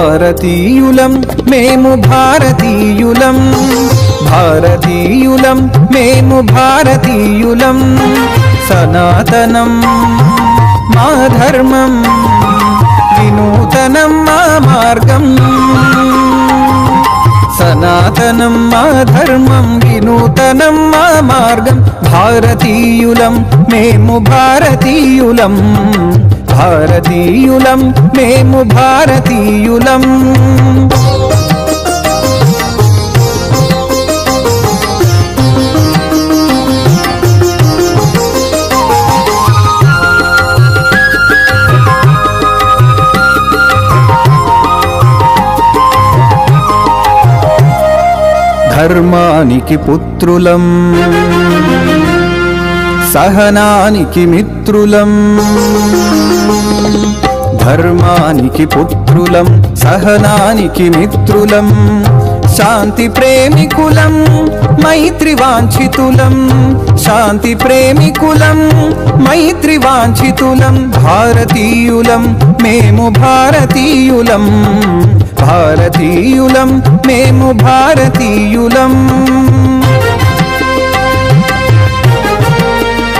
భారతీయులం మేము భారతీయులం. భారతీయులం మేము భారతీయులం. సనాతనం మా ధర్మం వినూతనం మా మార్గం. సనాతనం మా ధర్మం వినూతనం మా మార్గం. భారతీయులం మేము భారతీయులం. భారతీయులం మేము భారతీయులం. ధర్మానికి పుత్రులం సహనానికి మిత్రులం. ధర్మానికి పుత్రులం సహనానికి మిత్రులం శాంతి ప్రేమికులం మైత్రి వాంఛితులం శాంతి ప్రేమికులం మైత్రి వాంఛితులం భారతీయులం మేము భారతీయులం భారతీయులం మేము భారతీయులం.